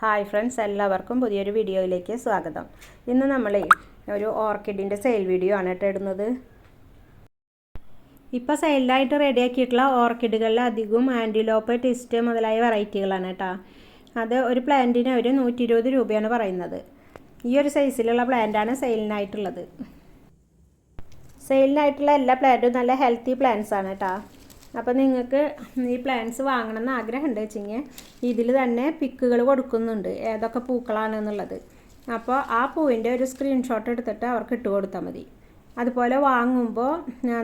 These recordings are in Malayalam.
ഹായ് ഫ്രണ്ട്സ് എല്ലാവർക്കും പുതിയൊരു വീഡിയോയിലേക്ക് സ്വാഗതം. ഇന്ന് നമ്മൾ ഒരു ഓർക്കിഡിന്റെ സെയിൽ വീഡിയോ ആണ് കേട്ടോ ഇടുന്നത്. ഇപ്പോൾ സെയിലായിട്ട് റെഡിയാക്കിയിട്ടുള്ള ഓർക്കിഡുകളിൽ അധികവും ആന്റിലോപ്പ് ടിസ്റ്റ് മുതലായ വെറൈറ്റികളാണ് കേട്ടോ. അത് ഒരു പ്ലാന്റിന് അവർ നൂറ്റി ഇരുപത് രൂപയാണ് പറയുന്നത്. ഈ ഒരു സൈസിലുള്ള പ്ലാന്റാണ് സെയിലിനായിട്ടുള്ളത്. സെയിലിനായിട്ടുള്ള എല്ലാ പ്ലാന്റും നല്ല ഹെൽത്തി പ്ലാന്റ്സ് ആണ് കേട്ടോ. അപ്പോൾ നിങ്ങൾക്ക് ഈ പ്ലാന്റ്സ് വാങ്ങണം എന്ന് ആഗ്രഹം ഉണ്ട് വെച്ചെങ്കിൽ ഇതിൽ തന്നെ പിക്കുകൾ കൊടുക്കുന്നുണ്ട്. ഏതൊക്കെ പൂക്കളാണെന്നുള്ളത് അപ്പോൾ ആ പൂവിന്റെ ഒരു സ്ക്രീൻഷോട്ട് എടുത്തിട്ട് അവർക്ക് ഇട്ട് കൊടുത്താൽ മതി. അതുപോലെ വാങ്ങുമ്പോൾ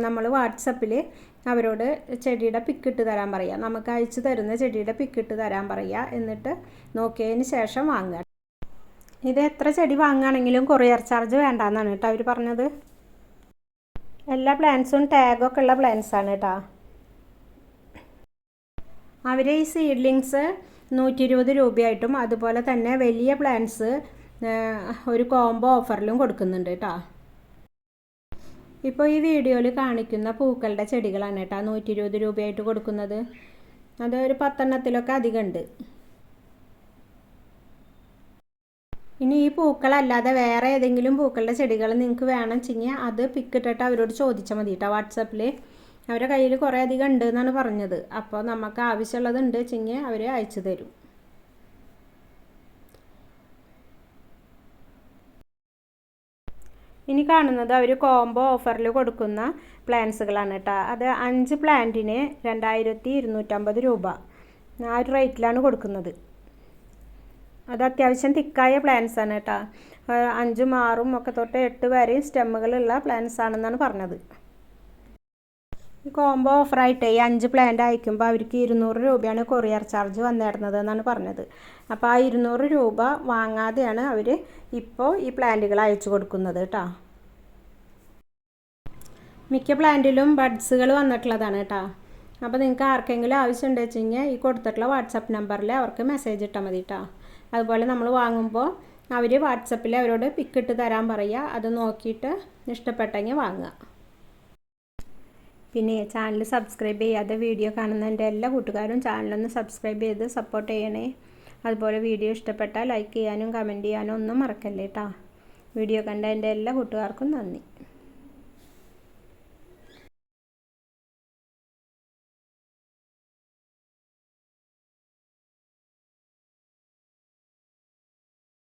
നമ്മൾ വാട്സപ്പിൽ അവരോട് ചെടിയുടെ പിക്ക് ഇട്ട് തരാൻ പറയുക നമുക്ക് അയച്ചു തരുന്ന ചെടിയുടെ പിക്ക് ഇട്ട് തരാൻ പറയുക എന്നിട്ട് നോക്കിയതിന് ശേഷം വാങ്ങുക. ഇത് എത്ര ചെടി വാങ്ങുകയാണെങ്കിലും കൊറിയർ ചാർജ് വേണ്ടാന്നാണ് കേട്ടോ അവർ പറഞ്ഞത്. എല്ലാ പ്ലാന്റ്സും ടാഗൊക്കെ ഉള്ള പ്ലാന്റ്സാണ് കേട്ടോ. അവർ ഈ സീഡ്ലിങ്സ് നൂറ്റി ഇരുപത് രൂപയായിട്ടും അതുപോലെ തന്നെ വലിയ പ്ലാന്റ്സ് ഒരു കോംബോ ഓഫറിലും കൊടുക്കുന്നുണ്ട് കേട്ടോ ഇപ്പോൾ ഈ വീഡിയോയിൽ കാണിക്കുന്ന പൂക്കളുടെ ചെടികളാണ് കേട്ടോ നൂറ്റി ഇരുപത് രൂപയായിട്ട് കൊടുക്കുന്നത്. അത് ഒരു പത്തെണ്ണത്തിലൊക്കെ അധികമുണ്ട്. ഇനി ഈ പൂക്കളല്ലാതെ വേറെ ഏതെങ്കിലും പൂക്കളുടെ ചെടികൾ നിങ്ങൾക്ക് വേണം വെച്ചെങ്കിൽ അത് പിക്കിട്ടിട്ട് അവരോട് ചോദിച്ചാൽ മതി കേട്ടോ വാട്സപ്പിൽ അവരുടെ കയ്യിൽ കുറേ അധികം ഉണ്ട് എന്നാണ് പറഞ്ഞത്. അപ്പോൾ നമുക്ക് ആവശ്യമുള്ളതുണ്ട് ഉണ്ട് വെച്ചെങ്കിൽ അവർ അയച്ചു തരും. ഇനി കാണുന്നത് അവർ കോംബോ ഓഫറിൽ കൊടുക്കുന്ന പ്ലാന്റ്സുകളാണ് കേട്ടോ അത് അഞ്ച് പ്ലാന്റിന് രണ്ടായിരത്തി ഇരുന്നൂറ്റമ്പത് രൂപ. ആ ഒരു റേറ്റിലാണ് കൊടുക്കുന്നത്. അത് അത്യാവശ്യം തിക്കായ പ്ലാന്റ്സ് ആണ് കേട്ടോ അഞ്ചും ആറും ഒക്കെ തൊട്ട് എട്ട് വരെയും സ്റ്റെമ്മുകളുള്ള പ്ലാന്റ്സ് ആണെന്നാണ് പറഞ്ഞത്. കോംബോ ഓഫറായിട്ട് ഈ അഞ്ച് പ്ലാന്റ് അയക്കുമ്പോൾ അവർക്ക് ഇരുന്നൂറ് രൂപയാണ് കൊറിയർ ചാർജ് വന്നിടുന്നത് എന്നാണ് പറഞ്ഞത്. അപ്പോൾ ആ ഇരുന്നൂറ് രൂപ വാങ്ങാതെയാണ് അവർ ഇപ്പോൾ ഈ പ്ലാന്റുകൾ അയച്ചു കൊടുക്കുന്നത് കേട്ടോ മിക്ക പ്ലാന്റിലും ബഡ്സുകൾ വന്നിട്ടുള്ളതാണ് കേട്ടോ അപ്പോൾ നിങ്ങൾക്ക് ആർക്കെങ്കിലും ആവശ്യമുണ്ട് വെച്ച് കഴിഞ്ഞാൽ ഈ കൊടുത്തിട്ടുള്ള വാട്സപ്പ് നമ്പറിൽ അവർക്ക് മെസ്സേജ് ഇട്ടാൽ മതി കേട്ടോ അതുപോലെ നമ്മൾ വാങ്ങുമ്പോൾ അവർ വാട്സപ്പിൽ അവരോട് പിക്ക് ഇട്ട് തരാൻ പറയുക അത് നോക്കിയിട്ട് ഇഷ്ടപ്പെട്ടെങ്കിൽ വാങ്ങുക. പിന്നെ ചാനൽ സബ്സ്ക്രൈബ് ചെയ്യാതെ വീഡിയോ കാണുന്ന എന്റെ എല്ലാ കൂട്ടുകാരും ചാനലൊന്ന് സബ്സ്ക്രൈബ് ചെയ്ത് സപ്പോർട്ട് ചെയ്യണേ. അതുപോലെ വീഡിയോ ഇഷ്ടപ്പെട്ടാൽ ലൈക്ക് ചെയ്യാനും കമന്റ് ചെയ്യാനും ഒന്നും മറക്കല്ലേ കേട്ടോ വീഡിയോ കണ്ട എന്റെ എല്ലാ കൂട്ടുകാർക്കും നന്ദി.